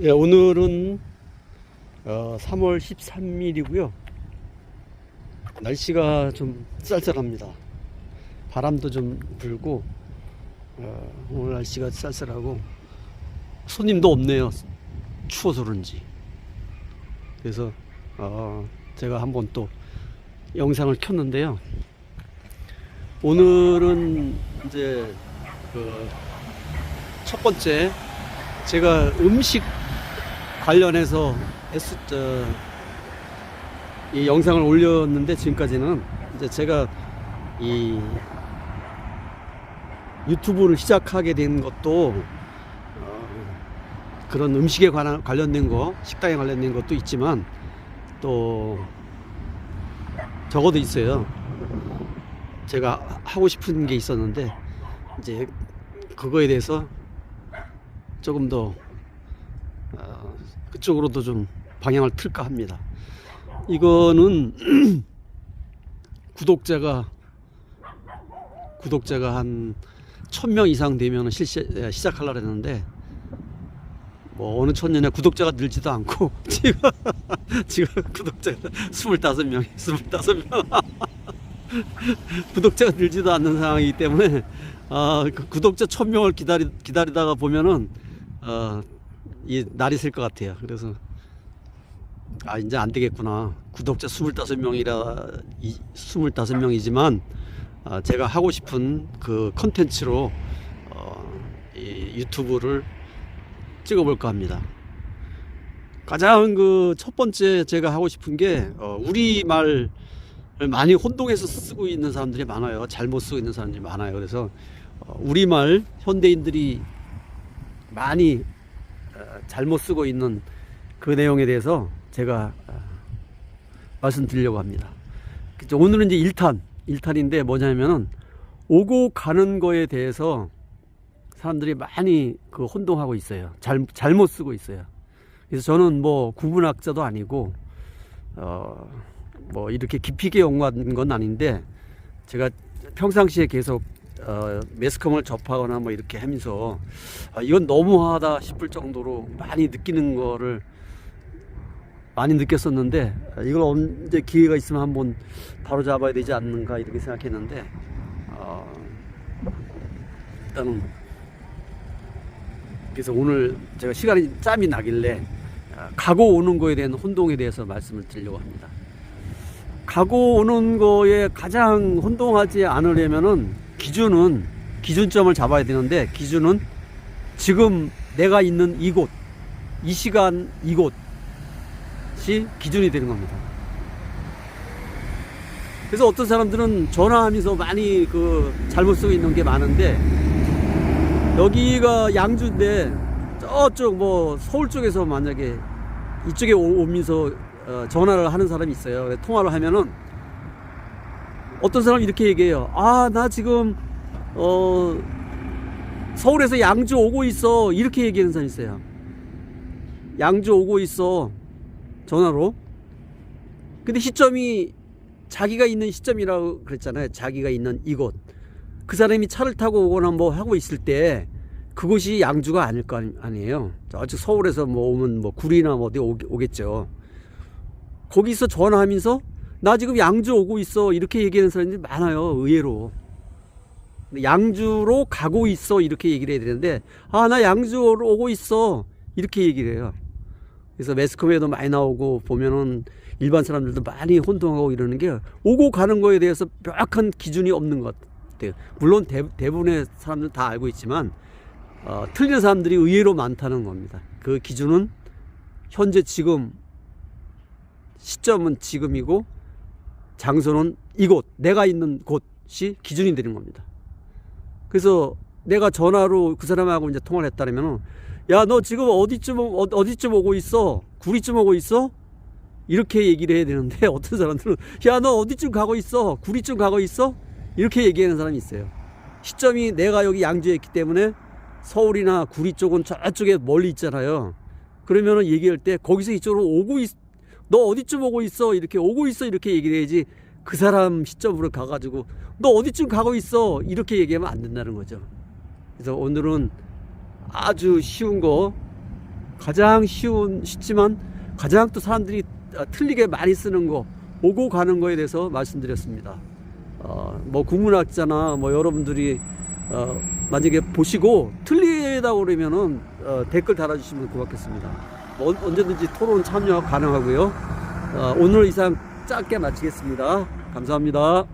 예, 오늘은 어, 3월 13일이고요. 날씨가 좀 쌀쌀합니다. 바람도 좀 불고 어, 오늘 날씨가 쌀쌀하고 손님도 없네요. 추워서 그런지. 그래서 어, 제가 한번 또 영상을 켰는데요. 오늘은 이제 그 첫 번째 제가 음식 관련해서 저, 이 영상을 올렸는데 지금까지는 이제 제가 이 유튜브를 시작하게 된 것도 어, 그런 음식에 관한, 관련된 거, 식당에 관련된 것도 있지만 또 적어도 있어요. 제가 하고 싶은 게 있었는데 이제 그거에 대해서 조금 더 어, 그쪽으로도 좀 방향을 틀까 합니다. 이거는 구독자가 구독자가 한천명 이상 되면 실시 시작하려고 했는데 뭐 어느 천년에 구독자가 늘지도 않고 지금 지금 구독자가 스물다섯 명이 스물다섯 명 구독자가 늘지도 않는 상황이기 때문에 아, 그 구독자 천 명을 기다리 기다리다가 보면은 어, 이 날이 셀것 같아요. 그래서 아 이제 안 되겠구나. 구독자 25명이라 25명이지만 아, 제가 하고 싶은 그 컨텐츠로 어, 이 유튜브를 찍어볼까 합니다. 가장 그 첫 번째 제가 하고 싶은 게 어, 우리 말을 많이 혼동해서 쓰고 있는 사람들이 많아요. 잘못 쓰고 있는 사람들이 많아요. 그래서 어, 우리 말 현대인들이 많이 어, 잘못 쓰고 있는 그 내용에 대해서 제가 어, 말씀드리려고 합니다. 오늘은 이제 1탄, 1탄인데 뭐냐면은 오고 가는 거에 대해서 사람들이 많이 그 혼동하고 있어요. 잘, 잘못 쓰고 있어요. 그래서 저는 뭐 구분학자도 아니고, 어, 뭐 이렇게 깊이 있게 연구한 건 아닌데, 제가 평상시에 계속 어, 매스컴을 접하거나 뭐 이렇게 하면서 아, 이건 너무하다 싶을 정도로 많이 느끼는 거를 많이 느꼈었는데 아, 이걸 언제 기회가 있으면 한번 바로 잡아야 되지 않는가 이렇게 생각했는데 어, 일단은 그래서 오늘 제가 시간이 짬이 나길래 아, 가고 오는 거에 대한 혼동에 대해서 말씀을 드리려고 합니다. 가고 오는 거에 가장 혼동하지 않으려면은 기준은 기준점을 잡아야 되는데 기준은 지금 내가 있는 이곳 이 시간 이곳이 기준이 되는 겁니다. 그래서 어떤 사람들은 전화하면서 많이 그 잘못 쓰고 있는 게 많은데 여기가 양주인데 저쪽 뭐 서울 쪽에서 만약에 이쪽에 오- 오면서 어, 전화를 하는 사람이 있어요. 통화를 하면은 어떤 사람 이렇게 얘기해요. 아, 나 지금 어 서울에서 양주 오고 있어. 이렇게 얘기하는 사람이 있어요. 양주 오고 있어. 전화로. 근데 시점이 자기가 있는 시점이라고 그랬잖아요. 자기가 있는 이곳. 그 사람이 차를 타고 오거나 뭐 하고 있을 때 그곳이 양주가 아닐 거 아니- 아니에요. 저쪽 서울에서 뭐 오면 뭐 구리나 뭐 어디 오- 오겠죠. 거기서 전화하면서 나 지금 양주 오고 있어. 이렇게 얘기하는 사람들이 많아요 의외로. 양주로 가고 있어. 이렇게 얘기를 해야 되는데 아 나 양주로 오고 있어. 이렇게 얘기를 해요. 그래서 매스컴에도 많이 나오고 보면은 일반 사람들도 많이 혼동하고 이러는 게 오고 가는 거에 대해서 명확한 기준이 없는 것 같아요. 물론 대, 대부분의 사람들 다 알고 있지만 어, 틀린 사람들이 의외로 많다는 겁니다. 그 기준은 현재 지금 시점은 지금이고 장소는 이곳 내가 있는 곳이 기준이 되는 겁니다. 그래서 내가 전화로 그 사람하고 이제 통화를 했다면 야 너 지금 어디쯤 오- 어- 어디쯤 오고 있어 구리쯤 오고 있어 이렇게 얘기를 해야 되는데 어떤 사람들은 야 너 어디쯤 가고 있어 구리쯤 가고 있어 이렇게 얘기하는 사람이 있어요. 시점이 내가 여기 양주에 있기 때문에 서울이나 구리 쪽은 저쪽에 멀리 있잖아요. 그러면은 얘기할 때 거기서 이쪽으로 오고 있, 너 어디쯤 오고 있어? 이렇게 오고 있어? 이렇게 얘기를 해야지 그 사람 시점으로 가가지고 너 어디쯤 가고 있어? 이렇게 얘기하면 안 된다는 거죠. 그래서 오늘은 아주 쉬운 거 가장 쉬운 쉽지만 가장 또 사람들이 아, 틀리게 많이 쓰는 거 오고 가는 거에 대해서 말씀드렸습니다. 어, 뭐 국문학자나 뭐 여러분들이 어, 만약에 보시고 틀리다고 그러면은 어, 댓글 달아주시면 고맙겠습니다. 뭐 언- 언제든지 토론 참여 가능하고요. 어, 오늘 이상 짧게 마치겠습니다. 감사합니다.